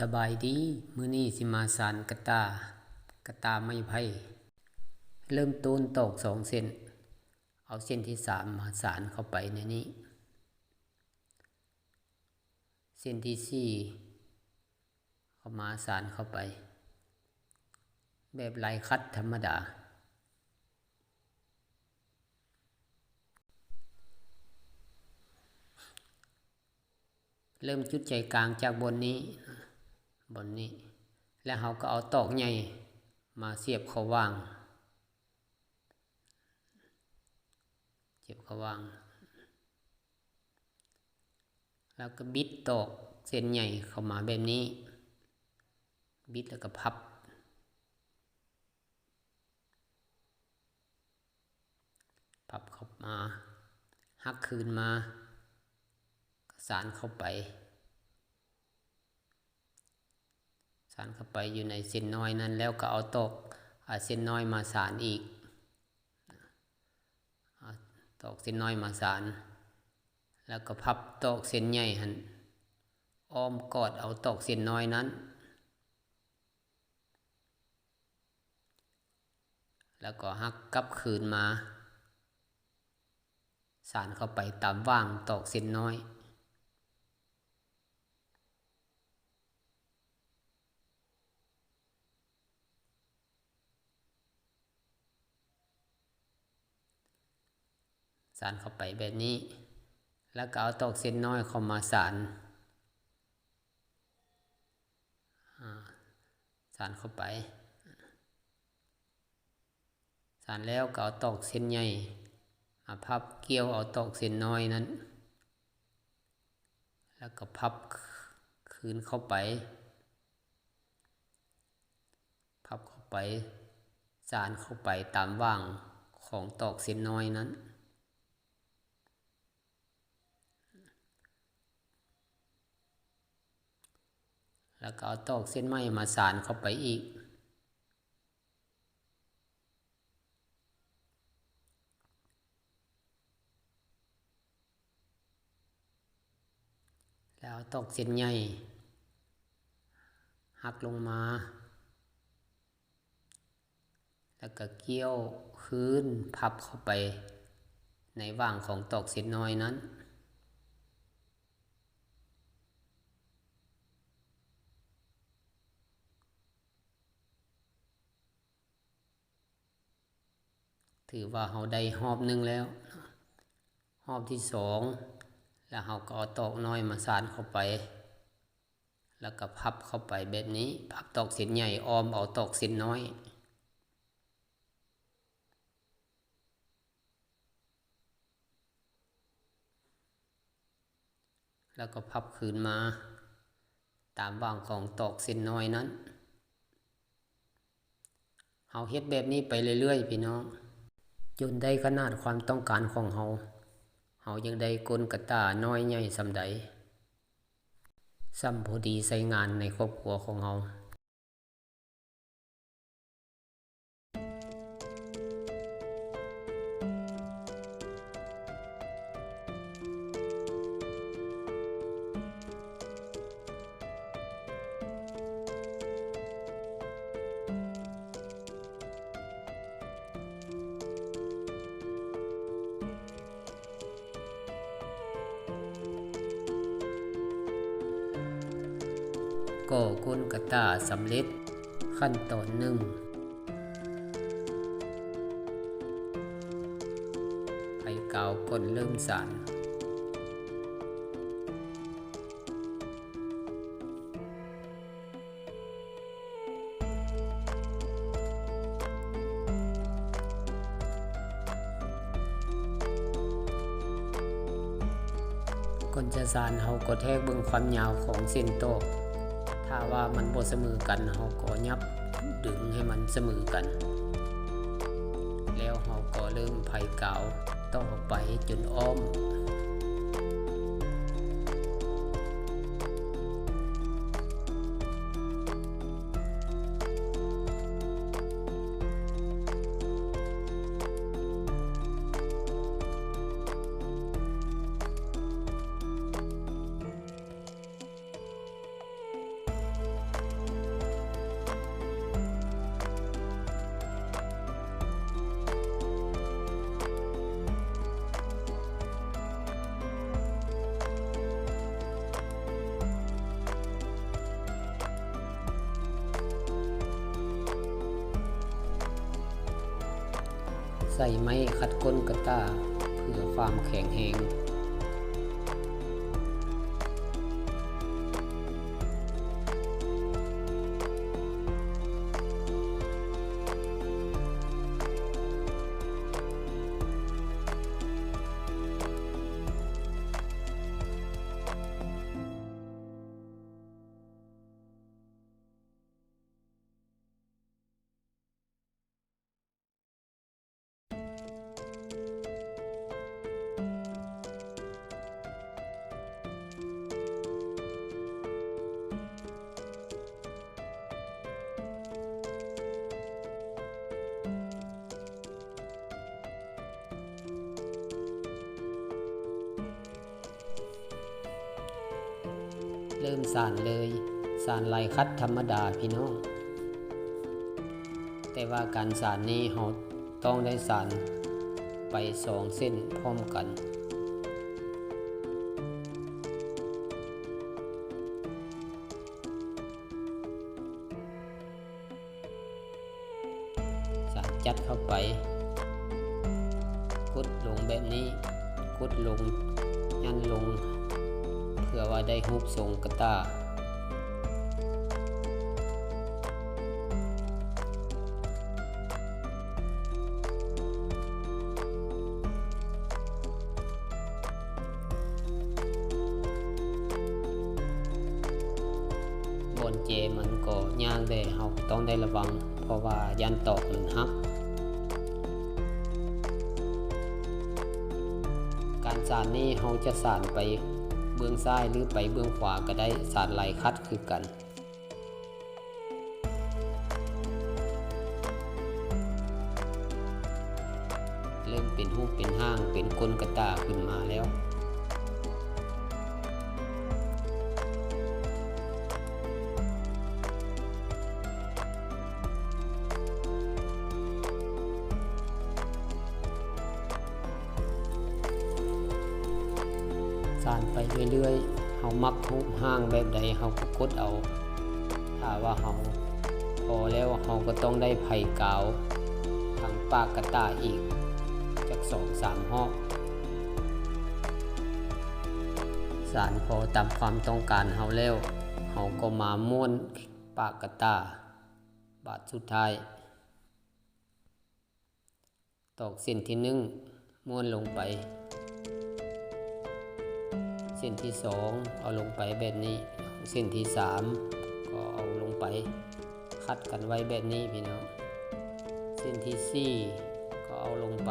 สบายดี มื้อนี้สิมาสานกระตากระตาไม้ไผ่เริ่มต้นตอกสองเส้น เอาเส้นที่สามมาสานเข้าไปในนี้ เส้นที่สี่เอามาสานเข้าไป แบบลายคัดธรรมดา เริ่มจุดใจกลางจากบนนี้ บนนี้ แล้วเราก็เอาตอกใหญ่มาเสียบเขาวาง เสียบเขาวาง แล้วก็บิดตอกเส้นใหญ่เข้ามาแบบนี้ บิดแล้วก็พับ พับเข้ามาหักคืนมาสารเข้าไป สารเข้าไปอยู่ในเส้นน้อยนั้นแล้วก็เอาตอกเอาเส้นน้อยมาสารอีกอาตอกเส้นน้อยมาสาร แล้วก็พับตอกเส้นใหญ่หันอ้อมกอดเอาตอกเส้นน้อยนั้น แล้วก็หักกลับคืนมา สารเข้าไปตามว่างตอกเส้นน้อย สารเข้าไปแบบนี้ แล้วก็เอาตอกเส้นน้อยเข้ามาสารสารเข้าไปสารแล้วก็เอาตอกเส้นใหญ่มาพับเกี่ยวเอาตอกเส้นน้อยนั้น แล้วก็พับคืนเข้าไป พับเข้าไปสารเข้าไปตามว่างของตอกเส้นน้อยนั้น แล้วก็เอาตอกเส้นไม้มาสารเข้าไปอีก แล้วตอกเส้นใหญ่หักลงมา แล้วก็เกี่ยวคืนพับเข้าไปในว่างของตอกเส้นน้อยนั้น ถือว่าเราได้หอบหนึ่งแล้ว หอบที่สองแล้วเราก็เอาตอกน้อยมาสานเข้าไป แล้วก็พับเข้าไปแบบนี้ พับตอกเส้นใหญ่ออมเอาตอกเส้นน้อยแล้วก็พับคืนมา ตามว่างของตอกเส้นน้อยนั้น เอาเฮ็ดแบบนี้ไปเรื่อยๆ พี่น้อง จนได้ขนาดความต้องการของเฮาเฮายังได้กลกระตาน้อยใหญ่สำใดซ้ำพอดีใส่งานในครอบครัวของเฮา ก่อกลกระตาสำเร็จ ขั้นตอนหนึ่งไผ่กาวก้นเริ่มสารก่อนจะสารเฮาก็แทกเบิ่งความยาวของเส้นโตกถ้า ว่ามันบ่เสมอกันเราก็ยับดึงให้มันเสมอกัน แล้วเราก็เริ่มไผ่กาวต่อไปจนอ้อม ใส่ไม้ขัดก้นกระตาเพื่อความแข็งแรง เริ่มสานเลยสานลายคัดธรรมดาพี่น้อง แต่ว่าการสานนี้เราต้องได้สานไปสองเส้นพร้อมกันสานจัดเข้าไปกดลงแบบนี้กดลงยันลง พื่อว่าได้รูปทรงกระตาบนเจมันก็ย่างได้เราต้องได้ระวัง เพราะว่ายันตอกมันหักการสานนี้เราจะสานไป เบื้องซ้ายหรือไปเบื้องขวาก็ได้สานไหลคัดคือกัน สานไปเรื่อยๆเฮามักรูปห้างแบบใดเฮาก็กดเอาถ้าว่าเฮาพอแล้วเฮาก็ต้องได้ไผ่กาวทางปากกระตาอีกจากสองสามหอกสารพอตามความต้องการเฮาแล้วเฮาก็มาม้วนปากกระตา บาทสุดท้าย ตอกเส้นที่หนึ่งม้วนลงไป ส้นที่สองเอาลงไปแบบนี้ เส้นที่สามก็เอาลงไปคัดกันไว้แบบนี้พี่น้องเส้นที่สี่ก็เอาลงไป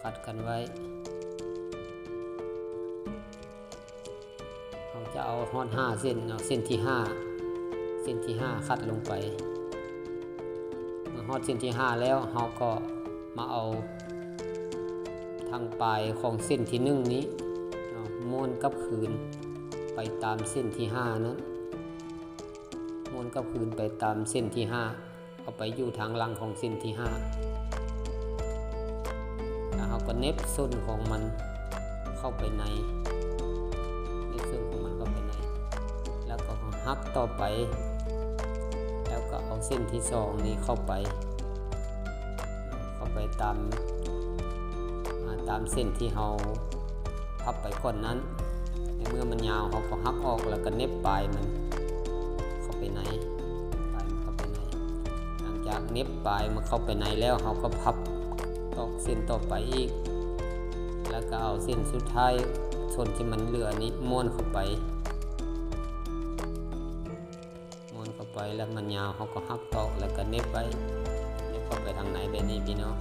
คัดกันไว้เราจะเอาฮอดห้าเส้นเอาเส้นที่ห้าเส้นที่ห้าคัดลงไปมาฮอดเส้นที่ห้าแล้วเราก็มาเอาทางปลายของเส้นที่หนึ่งนี้ ม้วนกับคืนไปตามเส้นที่ห้านั้นม้วนกับคืนไปตามเส้นที่ห้าเอาไปอยู่ทางลังของเส้นที่ห้าแล้วเราก็เน็บส้นของมันเข้าไปในเน็บส้นของมันเข้าไปใน แล้วก็หักต่อไป แล้วก็เอาเส้นที่สองนี้เข้าไป เข้าไปตามตามเส้นที่เรา พับไปก่อนนั้นในเมื่อมันยาวเราก็หักออกแล้วก็เน็บปลายมันเข้าไปในปลายมันเข้าไปในหลังจากเน็บปลายมันเข้าไปในแล้วเราก็พับตอกเส้นต่อไปอีก แล้วก็เอาเส้นสุดท้ายส่วนที่มันเหลือนี้ม้วนเข้าไปม้วนเข้าไปแล้วมันยาวเราก็หักตอกแล้วก็เน็บไว้เน็บเข้าไปทางไหนแบบนี้พี่น้อง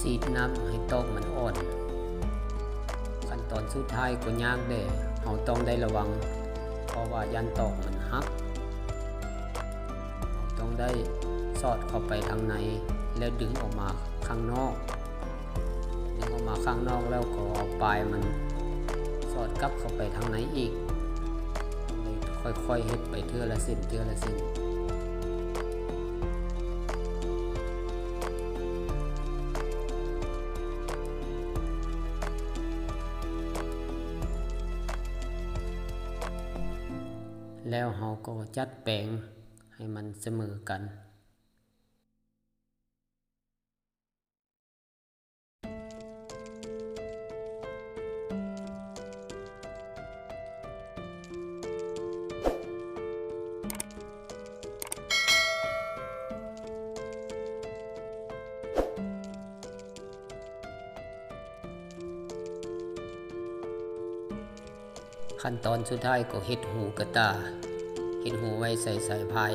สีดน้ำให้ตอกมันอ่อน อนสุดท้ายก็ยากเด้เราต้องได้ระวัง เพราะว่ายันตอกมันหักต้องได้สอดเข้าไปทางใน แล้วดึงออกมาข้างนอก ดึงออกมาข้างนอกแล้วก็เอาปลายมันสอดกลับเข้าไปทางในอีก ค่อยๆเฮ็ดไปเทื่อละเส้นเทื่อละเส้น แล้วเราก็จัดแปลงให้มันเสมอกัน ขั้นตอนสุดท้ายก็เห็ดหูกระตา ขิดหูไว้ใส่สายพาย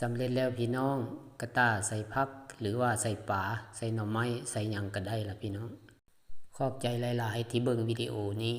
สำเร็จแล้วพี่น้องกระตาใส่พัก หรือว่าใส่ป่าใส่หน่อไม้ใส่หยังก็ได้ละพี่น้อง ขอบใจหลาย ๆ ที่เบิ่งวิดีโอนี้